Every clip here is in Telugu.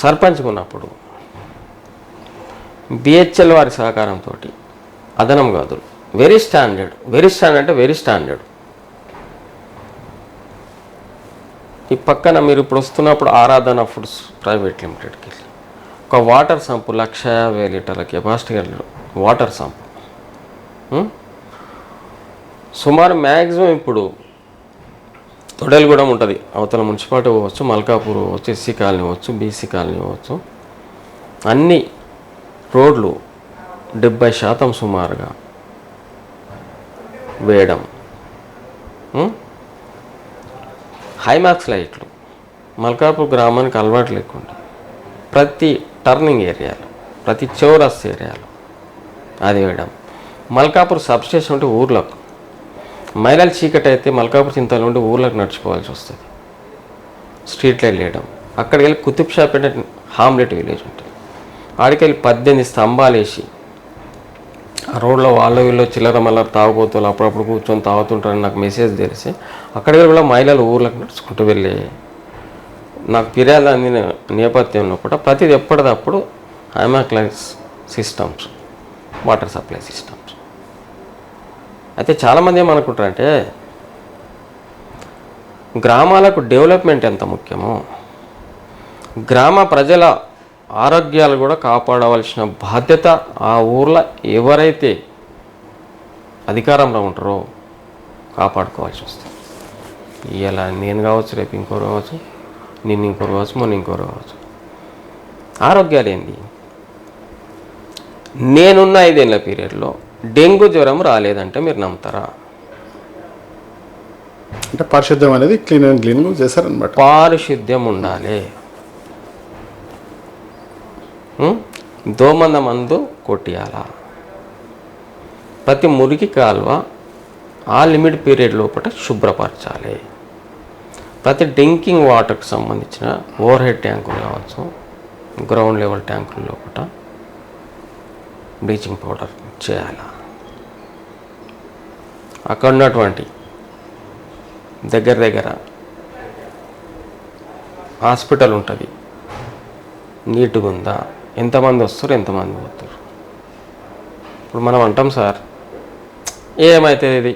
సర్పంచ్గా ఉన్నప్పుడు బిహెచ్ఎల్ వారి సహకారంతో అదనం కాదు. Very standard. వెరీ స్టాండర్డ్ అంటే వెరీ స్టాండర్డ్. ఈ పక్కన మీరు ఇప్పుడు వస్తున్నప్పుడు ఆరాధన ఫుడ్స్ ప్రైవేట్ లిమిటెడ్కి వెళ్ళి. ఒక వాటర్ సంపు లక్ష యాభై లీటర్ల కెపాసిటీ వాటర్ సంపు. సుమారు మ్యాక్సిమం ఇప్పుడు తొడేలుగూడెం ఉంటుంది. అవతల మున్సిపాలిటీ పోవచ్చు మల్కాపూర్ పోవచ్చు ఎస్సీ కాలనీ పోవచ్చు బీసీ కాలనీ పోవచ్చు. అన్ని రోడ్లు డెబ్బై శాతం సుమారుగా వేయడం. హైమాక్స్ లైట్లు. మల్కాపూర్ గ్రామానికి అలవాటు లేకుండా ప్రతి టర్నింగ్ ఏరియాలో ప్రతి చౌరస్ ఏరియాలో అది వేయడం. మల్కాపూర్ సబ్స్టేషన్ ఉంటే ఊర్లకు. మైలాలు చీకటి అయితే మల్కాపూర్ చింతలు ఉండి ఊర్లకు నడుచుకోవాల్సి వస్తుంది. స్ట్రీట్ లైట్ వేయడం అక్కడికి వెళ్ళి కుతుబ్ షాప్ అంటే హామ్లెట్ విలేజ్ ఉంటుంది. ఆడికి వెళ్ళి పద్దెనిమిది స్తంభాలు వేసి ఆ రోడ్లో వాళ్ళు వీళ్ళు చిల్లర మల్లర తాగుబోతులు అప్పుడప్పుడు కూర్చొని తాగుతుంటారని నాకు మెసేజ్ తెలిసి అక్కడికి కూడా మహిళలు ఊర్లకు నడుచుకుంటూ వెళ్ళి నాకు ఫిర్యాదు అందిన నేపథ్యంలో కూడా ప్రతిది ఎప్పటిదప్పుడు హైమాక్లైన్స్ సిస్టమ్స్ వాటర్ సప్లై సిస్టమ్స్. అయితే చాలామంది ఏమనుకుంటారంటే గ్రామాలకు డెవలప్మెంట్ ఎంత ముఖ్యమో గ్రామ ప్రజల ఆరోగ్యాలు కూడా కాపాడవలసిన బాధ్యత ఆ ఊర్లో ఎవరైతే అధికారంలో ఉంటారో కాపాడుకోవాల్సి వస్తుంది. ఇలా నేను కావచ్చు రేపు ఇంకోరు కావచ్చు నిన్ను ఇంకోరు కావచ్చు మొన్న ఇంకోరు కావచ్చు. ఆరోగ్యాలు ఏంది? నేనున్న ఐదేళ్ళ పీరియడ్లో డెంగ్యూ జ్వరం రాలేదంటే మీరు నమ్ముతారా? అంటే పరిశుద్ధం అనేది క్లీన్ అండ్ క్లీన్ చేశారనమాట పారిశుద్ధ్యం ఉండాలి? దోమంద మందు కొట్టియాల. ప్రతి మురికి కాలువ ఆ లిమిట్ పీరియడ్ లోపల శుభ్రపరచాలి. ప్రతి డ్రింకింగ్ వాటర్కి సంబంధించిన ఓవర్ హెడ్ ట్యాంకులు కావచ్చు గ్రౌండ్ లెవెల్ ట్యాంకుల లోపల బ్లీచింగ్ పౌడర్ చేయాలి? అక్కడ ఉన్నటువంటి దగ్గర దగ్గర హాస్పిటల్ ఉంటుంది. నీట్గా ఉందా ఎంతమంది వస్తారు ఎంతమంది పోతారు? ఇప్పుడు మనం అంటాం సార్ ఏమవుతుంది ఇది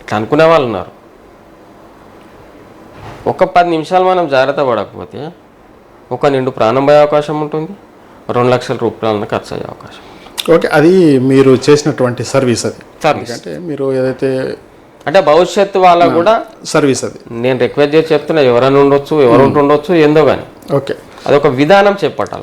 ఇట్లా అనుకునే వాళ్ళు ఉన్నారు. ఒక పది నిమిషాలు మనం జాగ్రత్త పడకపోతే ఒక నిండు ప్రాణం పోయే అవకాశం ఉంటుంది రెండు లక్షల రూపాయలను ఖర్చు అయ్యే అవకాశం ఓకే అది మీరు చేసినటువంటి సర్వీస్ అది. సర్వీస్ అంటే మీరు ఏదైతే అంటే భవిష్యత్తు వాళ్ళకు కూడా సర్వీస్ అది. నేను రిక్వెస్ట్ చేసి చెప్తున్నా ఎవరైనా ఉండొచ్చు ఎవరు ఉంటుండొచ్చు ఏందో కానీ ఓకే అదొక విధానం చెప్పటాలి